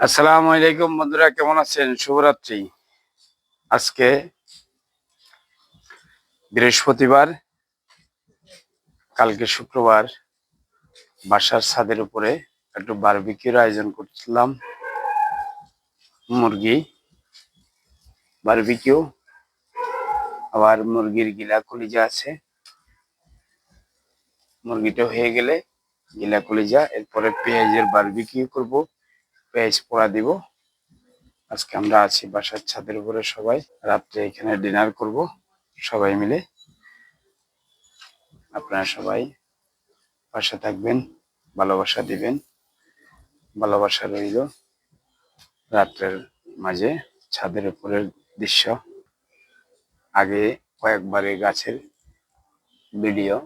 আসসালামু আলাইকুম বন্ধুরা, কেমন আছেন? শুভরাত্রি। আজকে বৃহস্পতিবার, কালকে শুক্রবার, বাসার ছাদের উপরে একটু বারবিকিউর আয়োজন করছিলাম। মুরগি বারবিকিউ আবার মুরগির গিলা কলিজা আছে। মুরগিটা হয়ে গেলে গিলা কলিজা এরপরে পেঁয়াজের বারবিকিউ করব। পেঁয়াজ পোড়া দিব। আজকে আমরা আছি বাসার ছাদের উপরে সবাই। রাত্রে এখানে ডিনার করব সবাই মিলে। আপনারা সবাই পাশে থাকবেন, ভালোবাসা দিবেন। ভালোবাসা রইল রাত্রের মাঝে ছাদের উপরের দৃশ্য। আগে কয়েকবারে গাছের ভিডিও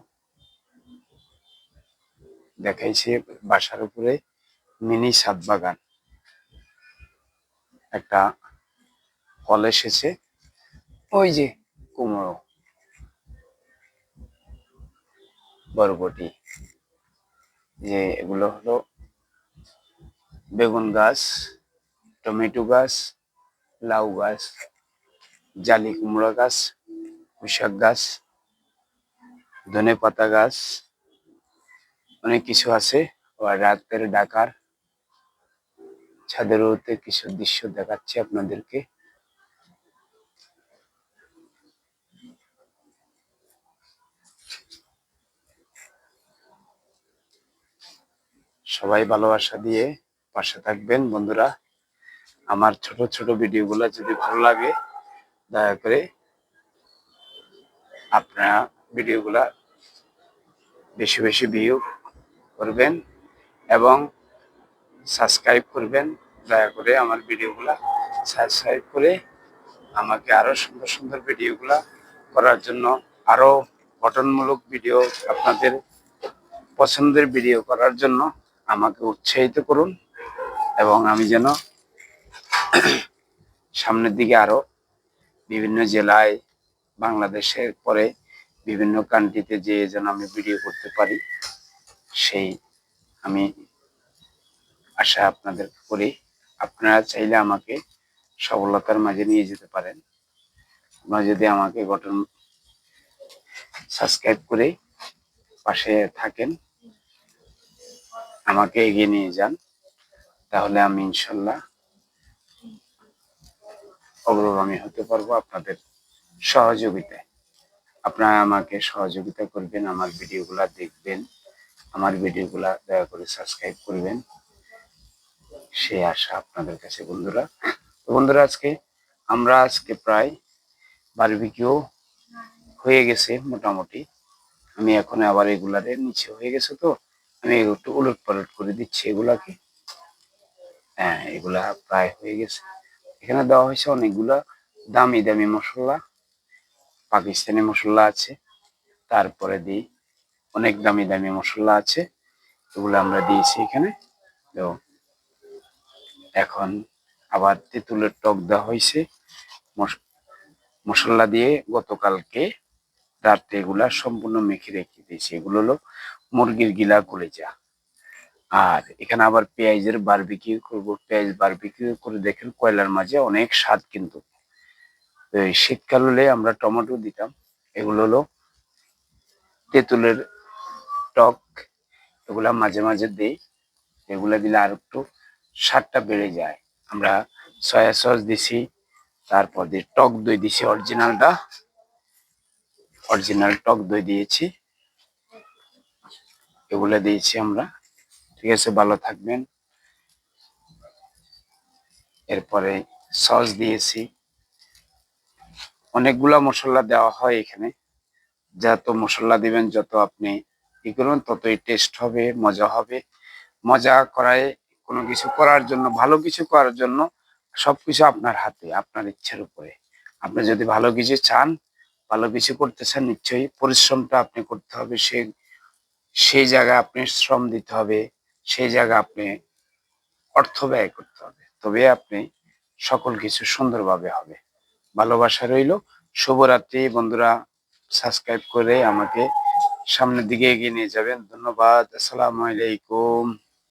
দেখাইছে বাসার উপরে মিনি ছাদ বাগান। একটা ফল এসেছে। ওই যে। কুমড়ো। বরবটি। যে এগুলো হলো বেগুন গাছ টমেটো গাছ লাউ গাছ জালি কুমড়া গাছ পুঁশাক গাছ ধনে পাতা গাছ অনেক কিছু আছে। আবার রাতের ডাকার ছাদের ওতে কিছু দৃশ্য দেখাচ্ছি আপনাদেরকে? সবাই ভালোবাসা দিয়ে পাশে থাকবেন বন্ধুরা। আমার ছোট ছোট ভিডিওগুলো যদি ভালো লাগে, দয়া করে আপনারা ভিডিওগুলা বেশি বেশি ভিউ করবেন এবং সাবস্ক্রাইব করবেন, দয়া করে আমার ভিডিওগুলা সাবস্ক্রাইব করে আমাকে আরও সুন্দর সুন্দর ভিডিওগুলা করার জন্য আরও গঠনমূলক ভিডিও আপনাদের পছন্দের ভিডিও করার জন্য আমাকে উৎসাহিত করুন এবং আমি যেন সামনের দিকে আরও বিভিন্ন জেলায় বাংলাদেশের পরে বিভিন্ন কান্ট্রিতে যেয়ে যেন আমি ভিডিও করতে পারি, সেই আমি আশা আপনাদের করি আপনারা চাইলে আমাকে সফলতার মাঝে নিয়ে যেতে পারেন। আপনারা যদি আমাকে গঠন সাবস্ক্রাইব করে পাশে থাকেন, আমাকে এগিয়ে নিয়ে যান, তাহলে আমি ইনশাল্লাহ অগ্রগামী হতে পারব আপনাদের সহযোগিতায়। আপনারা আমাকে সহযোগিতা করবেন, আমার ভিডিওগুলা দেখবেন, আমার ভিডিওগুলা দয়া করে সাবস্ক্রাইব করবেন। সেই আশা আপনাদের কাছে, বন্ধুরা। তো বন্ধুরা, আজকে আমরা আজকে প্রায় বারবিকিউ হয়ে গেছে মোটামুটি। আমি এখন আবার এগুলারে নিচে হয়ে গেছে তো, আমি একটু উলট পালট করে দিচ্ছি এগুলাকে। হ্যাঁ এগুলা প্রায় হয়ে গেছে। এখানে দেওয়া হয়েছে অনেকগুলা দামি দামি মশলা, পাকিস্তানি মশলা আছে। তারপরে দিই অনেক দামি দামি মশলা আছে। এগুলো আমরা দিয়েছি এখানে। তো এখন আবার তেঁতুলের টক দেওয়া হয়েছে। মশলা দিয়ে গতকালকে রাত্রে এগুলা সম্পূর্ণ মেখে রেখে দিয়েছি। এগুলো হলো মুরগির গিলা কলেজা। আর এখানে আবার পেঁয়াজের বারবিকিউ করব। পেঁয়াজ বারবিকিউ করে দেখেন কয়লার মাঝে অনেক স্বাদ কিন্তু। শীতকাল হলে আমরা টমেটো দিতাম। এগুলো হলো তেঁতুলের টক। এগুলা মাঝে মাঝে দিই। এগুলা দিলে আর একটু স্বাদটা বেড়ে যায়। আমরা সয়া সস দিছি, তারপর দিয়ে টক দই দিছি অরিজিনালটা। অরিজিনাল টক দই দিয়েছি। এগুলো দিয়েছি আমরা। ঠিক আছে, ভালো থাকবেন। এরপরে সস দিয়েছি। অনেকগুলা মশলা দেওয়া হয় এখানে। যত মশলা দিবেন, যত আপনি ই করুন ততই টেস্ট হবে, মজা হবে। মজা করায় কোনো কিছু করার জন্য, ভালো কিছু করার জন্য সবকিছু আপনার হাতে, আপনার ইচ্ছের উপরে। আপনি যদি ভালো কিছু চান, ভালো কিছু করতে চান, নিশ্চয়ই পরিশ্রমটা আপনি করতে হবে। সে, সেই জায়গায় আপনি শ্রম দিতে হবে, সেই জায়গায় আপনি অর্থ ব্যয় করতে হবে। তবে আপনি সকল কিছু সুন্দরভাবে হবে। ভালোবাসা রইল। শুভরাত্রি বন্ধুরা। সাবস্ক্রাইব করে আমাকে সামনের দিকে এগিয়ে নিয়ে যাবেন। ধন্যবাদ। আসসালামু আলাইকুম।